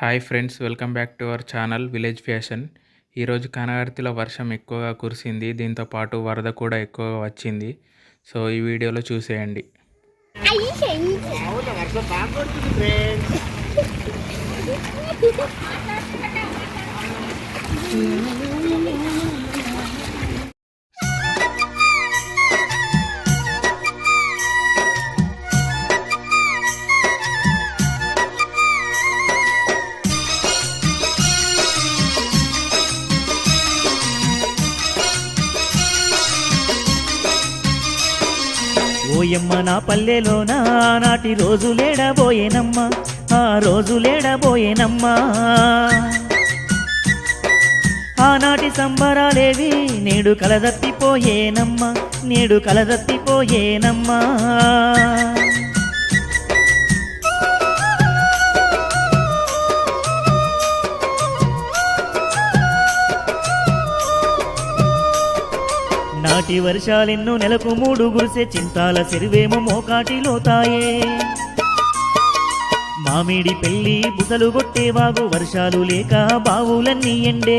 Hi friends welcome back to our channel village fashion. ఈరోజు కనగర్తిలో వర్షం ఎక్కువగా కురిసింది దీంతో పాటు వరద కూడా ఎక్కువగా వచ్చింది. సో ఈ వీడియోలో చూసేయండి. ఓయమ్మ నా పల్లెలోన నాటి రోజు లేడబోయేనమ్మ. ఆ రోజు లేడబోయేనమ్మా. ఆనాటి సంబరాలేవి నేడు కలదత్తిపోయేనమ్మా. నేడు కలదత్తిపోయేనమ్మా. నాటి వర్షాలెన్నో నెలకు మూడు గురిసే చింతాల సెరువేమో మోకాటిలోతాయే మామిడి పెళ్ళి బుసలు కొట్టేవాగు వర్షాలు లేక బావులన్నీ ఎండే.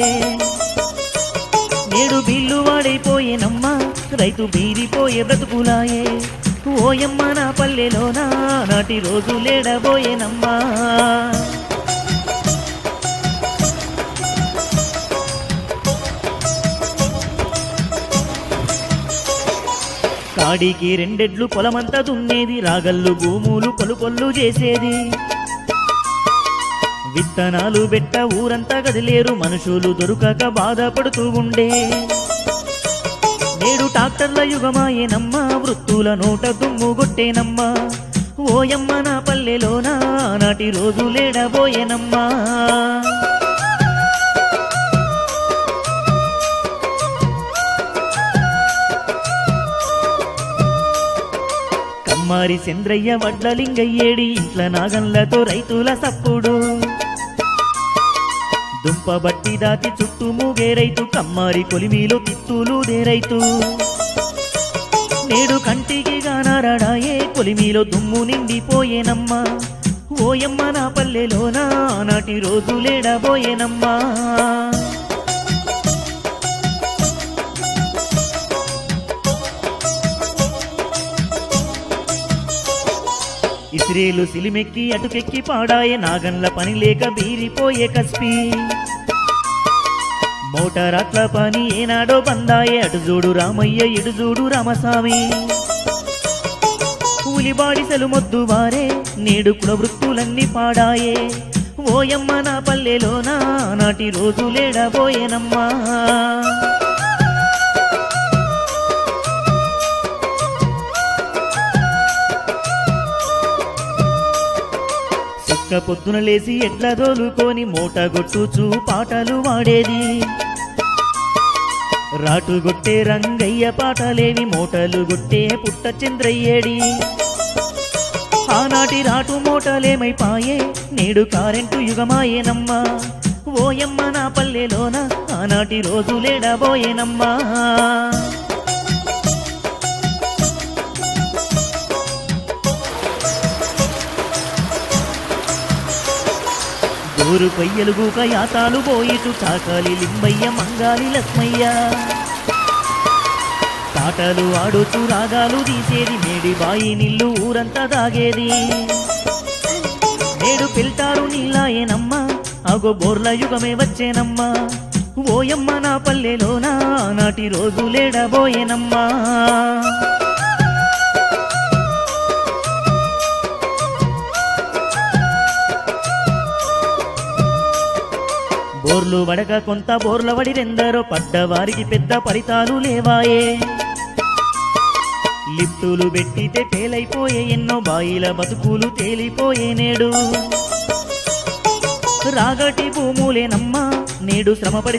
నేడు బిల్లు వాడైపోయేనమ్మా రైతు బీరిపోయే బ్రతుకులాయే. ఓయమ్మ నా పల్లెలోనా నాటి రోజు లేడబోయేనమ్మా. కాడికి రెండెడ్లు పొలమంతా దున్నేది రాగల్లు భూములు పలుపొల్లు చేసేది. విత్తనాలు బెట్ట ఊరంతా కదిలేరు మనుషులు దొరకక బాధపడుతూ ఉండే. నేడు ట్రాక్టర్ల యుగమాయేనమ్మా వృత్తుల నోట దుమ్ము కొట్టేనమ్మా ఓయమ్మ నా పల్లెలోనా నాటి రోజు కమ్మారి చంద్రయ్య వడ్లలింగయ్యేడి ఇంట్ల నాగన్లతో రైతుల సప్పుడు. దుంప బట్టి దాటి చుట్టూ మూగే రైతు కమ్మారి కొలిమిలో తిత్తులు దే రైతు. నేడు కంటికి గానారాడాయే కొలిమిలో దుమ్ము నిండిపోయేనమ్మా. ఓయమ్మ నా పల్లెలోనా నాటి రోజు లేడబోయేనమ్మా సిలిమెక్కి అటుకెక్కి పాడాయే నాగన్ల పని లేక బీరిపోయే కస్పి. మోటార్ అట్ల పని ఏనాడో బందాయే అటు చూడు రామయ్య ఇటు చూడు రామస్వామి. కూలిబాడిసలు మొద్దు వారే నేడు కుల వృత్తులన్నీ పాడాయే. ఓయమ్మ నా పల్లెలోనా నాటి రోజు లేడబోయేనమ్మా పొద్దున లేసి ఎట్ల దోలుకొని మూట గొట్టుచూ పాటలు వాడేది? రాటు గుట్టే రంగయ్య పాటలేవి మూటలు గొట్టే పుట్ట చంద్రయ్యేడి. ఆనాటి రాటు మూటలేమైపాయే నేడు కారెంటు యుగమాయేనమ్మా. ఓయమ్మ నా పల్లెలోన ఆనాటి రోజు ఊరు గోరు కొయ్యలుగుక యాతాలు పోయిటు తాకాలి లింబయ్య మంగాలి లక్ష్మయ్య. పాటలు ఆడుచు రాగాలు తీసేది మేడి బాయి నిల్లు ఊరంతా దాగేది. నేడు పిల్టారు నీలాయేనమ్మా అగో బోర్ల యుగమే వచ్చేనమ్మా. ఓయమ్మ నా పల్లెలోనా నాటి రోజు లేడబోయేనమ్మా. బోర్లు వడక కొంత బోర్ల వడిరెందరో పడ్డవారికి పెద్ద ఫలితాలు లేవాయే. లిఫ్టులు పెట్టితే తేలైపోయే ఎన్నో బాయిల బతుకులు తేలిపోయే నేడు. రాగటి భూములేనమ్మా నేడు శ్రమపడి